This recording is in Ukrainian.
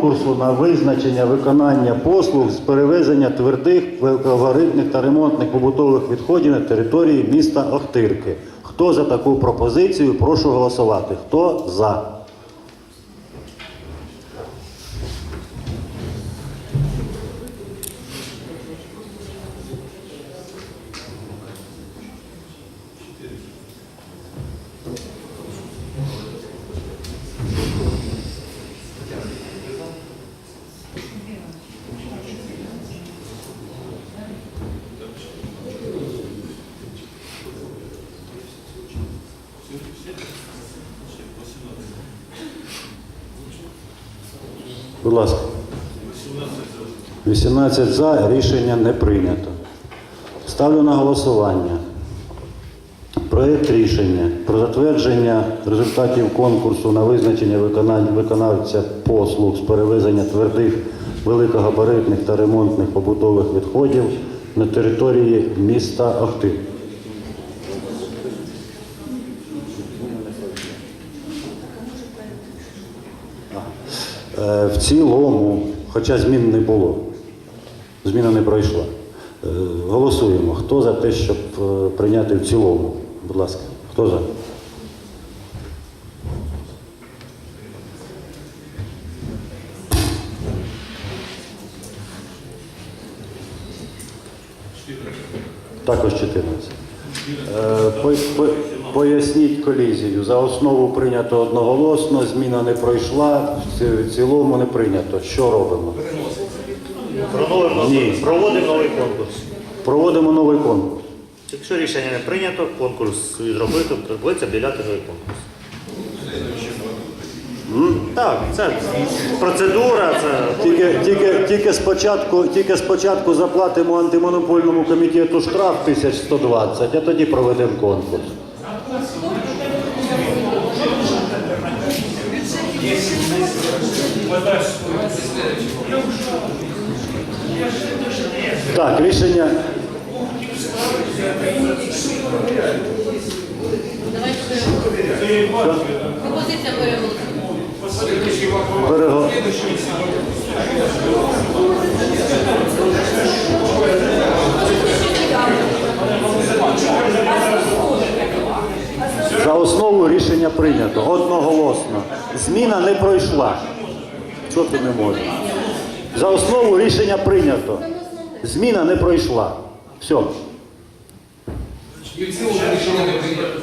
конкурсу на визначення виконання послуг з перевезення твердих, великогабаритних та ремонтних побутових відходів на території міста Охтирки. Хто за таку пропозицію? Прошу голосувати. Хто за? Будь ласка. 18 за. Рішення не прийнято. Ставлю на голосування. Проєкт рішення про затвердження результатів конкурсу на визначення виконавця послуг з перевезення твердих, великогабаритних та ремонтних побутових відходів на території міста Охтир. В цілому, хоча змін не було, зміна не пройшла. Е, Голосуємо. Хто за те, щоб е, прийняти в цілому? Будь ласка, хто за? Також 14. Е, по- по- Поясніть колізію. За основу прийнято одноголосно, зміна не пройшла, в цілому не прийнято. Що робимо? Проводимо, Ні. проводимо новий конкурс. Проводимо новий конкурс. Якщо рішення не прийнято, конкурс відробити, доведеться об'являти новий конкурс. Так, це процедура, це Тільки, тільки, тільки, спочатку, тільки спочатку заплатимо антимонопольному комітету штраф 1120, а тоді проведемо конкурс. Так, рішення. Пропозиція переголосувати. Перего... За основу рішення прийнято одноголосно. Зміна не пройшла. Що ти не можеш? За основу рішення прийнято. Зміна не пройшла. Все. І в цілому рішення не прийнято.